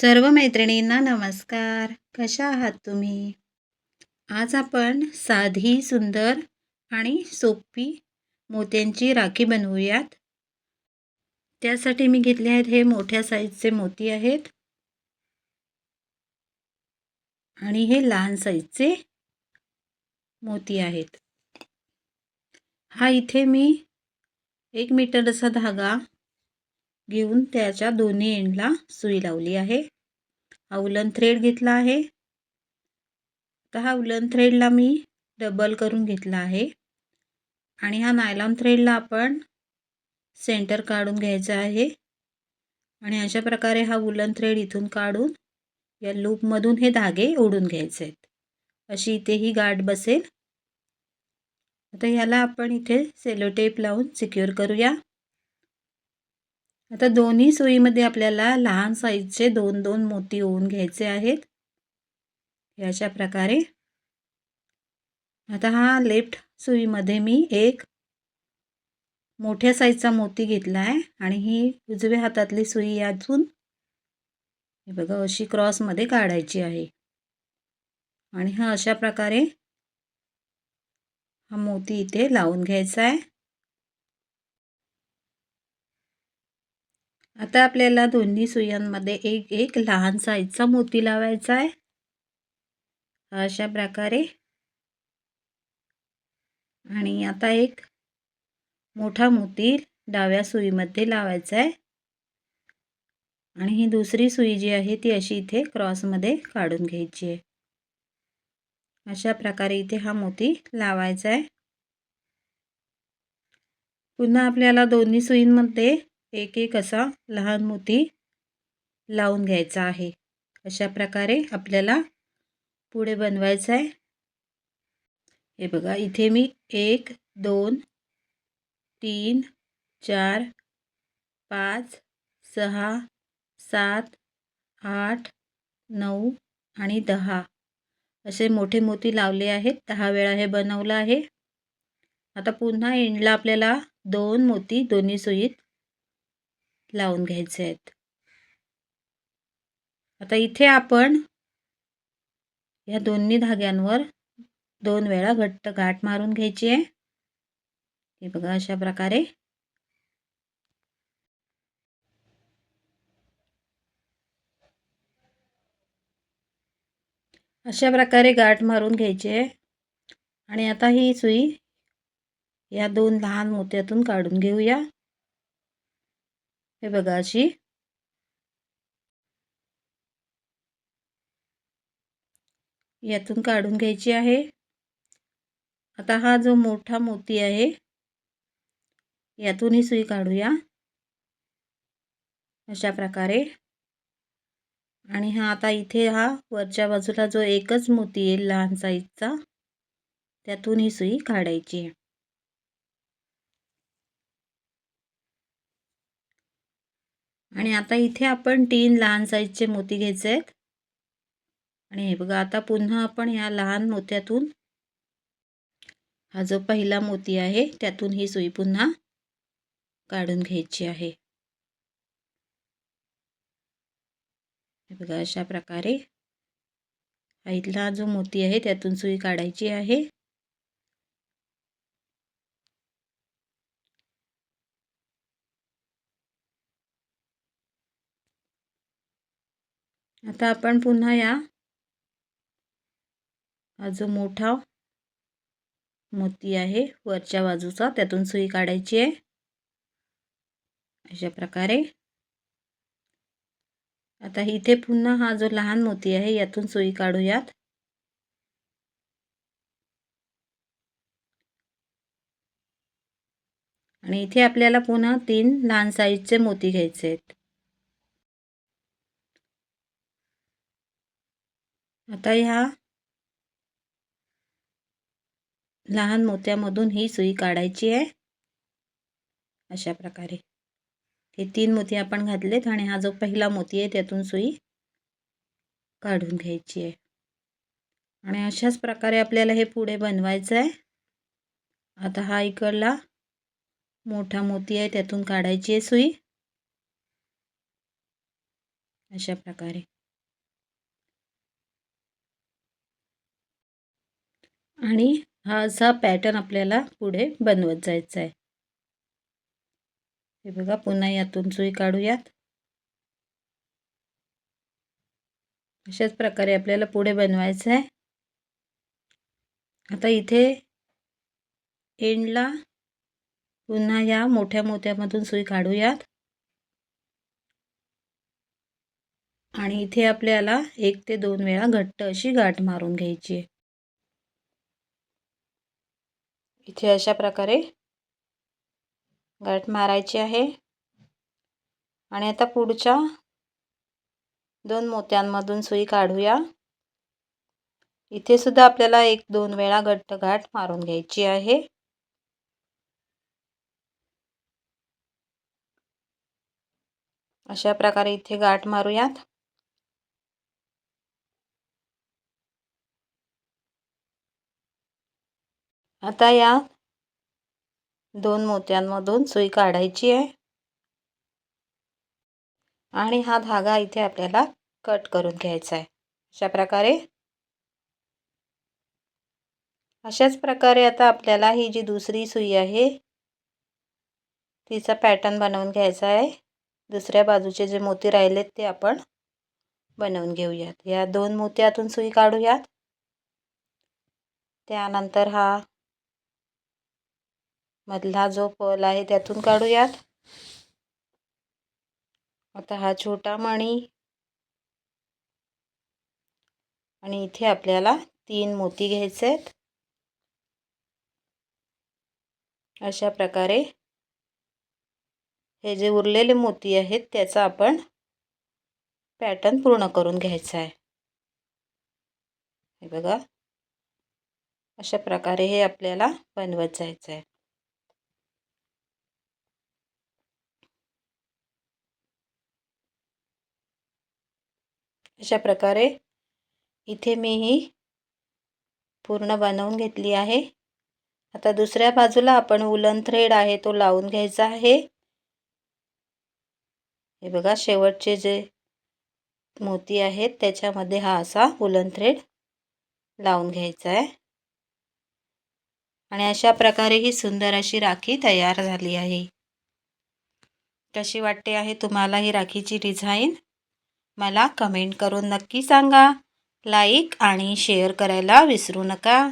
सर्व मैत्रिणींना नमस्कार. कशा आहात तुम्ही? आज आपण साधी सुंदर आणि सोपी मोत्यांची राखी बनवूयात. त्यासाठी मी घेतले आहेत हे मोठ्या साईजचे मोती आहेत. आणि हे लहान साईजचे मोती आहेत. हा इथे मी एक मीटरचा धागा घेऊन त्याच्या दोन्ही एंडला सुई लावली आहे. हा उलन थ्रेड घेतला आहे. तर हा उलन थ्रेडला मी डबल करून घेतला आहे. आणि हा नायलॉन थ्रेडला आपण सेंटर काढून घ्यायचा आहे. आणि अशा प्रकारे हा उलन थ्रेड इथून काढून या लूपमधून हे धागे ओढून घ्यायचे आहेत. अशी इथे ही गाठ बसेल. आता ह्याला आपण इथे सेलोटेप लावून सिक्युअर करूया. आता दोन्ही सुईमध्ये आपल्याला लहान साईजचे दोन दोन मोती ओवून घ्यायचे आहेत. अशा प्रकारे. आता हा लेफ्ट सुईमध्ये मी एक मोठ्या साईजचा मोती घेतला आहे आणि ही उजव्या हातातली सुई यातून हे बघा अशी क्रॉसमध्ये काढायची आहे. आणि हा अशा प्रकारे हा मोती इथे लावून घ्यायचा आहे. आता आपल्याला दोन्ही सुयांमध्ये एक एक लहान साईजचा मोती लावायचा आहे. अशा प्रकारे. आणि आता एक मोठा मोती डाव्या सुईमध्ये लावायचा आहे. आणि ही दुसरी सुई जी आहे ती अशी इथे क्रॉसमध्ये काढून घ्यायची आहे. अशा प्रकारे इथे हा मोती लावायचा आहे. पुन्हा आपल्याला दोन्ही सुईंमध्ये एक एक असा लहान मोती लावून घ्यायचा आहे. अशा प्रकारे आपल्याला पुढे बनवायचं आहे. हे बघा इथे मी एक दोन तीन चार पाच सहा सात आठ नऊ आणि दहा. असे मोठे मोती लावले आहेत. दहा वेळा हे बनवलं आहे. आता पुन्हा एंडला आपल्याला दोन मोती दोन्ही सुईत लावून घ्यायचे आहेत. आता इथे आपण या दोन्ही धाग्यांवर दोन वेळा घट्ट गाठ मारून घ्यायची आहे. हे बघा अशा प्रकारे. अशा प्रकारे गाठ मारून घ्यायची आहे. आणि आता ही सुई या दोन लहान मोत्यातून काढून घेऊया. हे बघा अशी. यातून काढून घ्यायची आहे. आता हा जो मोठा मोती आहे यातूनही सुई काढूया. अशा प्रकारे. आणि हा आता इथे हा वरच्या बाजूला जो एकच मोती येईल लहान साईजचा त्यातून ही सुई काढायची आहे. आणि आता इथे आपण तीन लहान साईजचे मोती घ्यायचे आहेत. आणि हे बघा आता पुन्हा आपण ह्या लहान मोत्यातून हा जो पहिला मोती आहे त्यातून ही सुई पुन्हा काढून घ्यायची आहे. हे बघा अशा प्रकारे हा इथला जो मोती आहे त्यातून सुई काढायची आहे. आता आपण पुन्हा या. हा जो मोठा. मोती आहे वरच्या बाजूचा. त्यातून सुई काढायची आहे. अशा प्रकारे. आता इथे पुन्हा हा जो लहान मोती आहे यातून सुई काढूयात. आणि इथे आपल्याला पुन्हा तीन लहान साईजचे मोती घ्यायचे आहेत. आता ह्या लहान मोत्यामधून ही सुई काढायची आहे. अशा प्रकारे. हे तीन मोती आपण घातलेत आणि हा जो पहिला मोती आहे त्यातून सुई काढून घ्यायची आहे. आणि अशाच प्रकारे आपल्याला हे पुढे बनवायचं आहे. आता हा इकडला मोठा मोती आहे त्यातून काढायची आहे सुई. अशा प्रकारे. आणि हा असा पॅटर्न आपल्याला पुढे बनवत जायचा आहे हे बघा पुन्हा यातून सुई काढूयात. अशाच प्रकारे आपल्याला पुढे बनवायचं आहे आता इथे एंडला पुन्हा या मोठ्या मोत्यामधून सुई काढूयात. आणि इथे आपल्याला एक ते दोन वेळा घट्ट अशी गाठ मारून घ्यायची आहे. इथे अशा प्रकारे गाठ मारायची आहे. आणि आता पुढच्या दोन मोत्यांमधून सुई काढूया. इथे सुद्धा आपल्याला एक दोन वेळा घट्ट गाठ मारून घ्यायची आहे. अशा प्रकारे इथे गाठ मारूयात. आता या दोन मोत्यांमधून सुई काढायची आहे. आणि हा धागा इथे आपल्याला कट करून घ्यायचा आहे. अशा प्रकारे. अशाच प्रकारे आता आपल्याला ही जी दुसरी सुई आहे तिचा पॅटर्न बनवून घ्यायचा आहे. दुसऱ्या बाजूचे जे मोती राहिलेत ते आपण बनवून घेऊयात. या दोन मोत्यातून सुई काढूयात. त्यानंतर हा मधला जो पल आहे त्यातून काढूयात. आता हा छोटा मणी. आणि इथे आपल्याला तीन मोती घ्यायचे आहेत अशा प्रकारे हे जे उरलेले मोती आहेत त्याचा आपण पॅटर्न पूर्ण करून घ्यायचा आहे. हे बघा. अशा प्रकारे हे आपल्याला बनवत जायचं आहे. अशा प्रकारे इथे मी ही पूर्ण बनवून घेतली आहे. आता दुसऱ्या बाजूला आपण उलन थ्रेड आहे तो लावून घ्यायचा आहे. हे बघा शेवटचे जे मोती आहेत त्याच्यामध्ये हा असा उलन थ्रेड लावून घ्यायचा आहे. आणि अशा प्रकारे ही सुंदर अशी राखी तयार झाली आहे. कशी वाटते आहे तुम्हाला ही राखीची डिझाईन मला कमेंट करून नक्की सांगा. लाईक आणि शेअर करायला विसरू नका.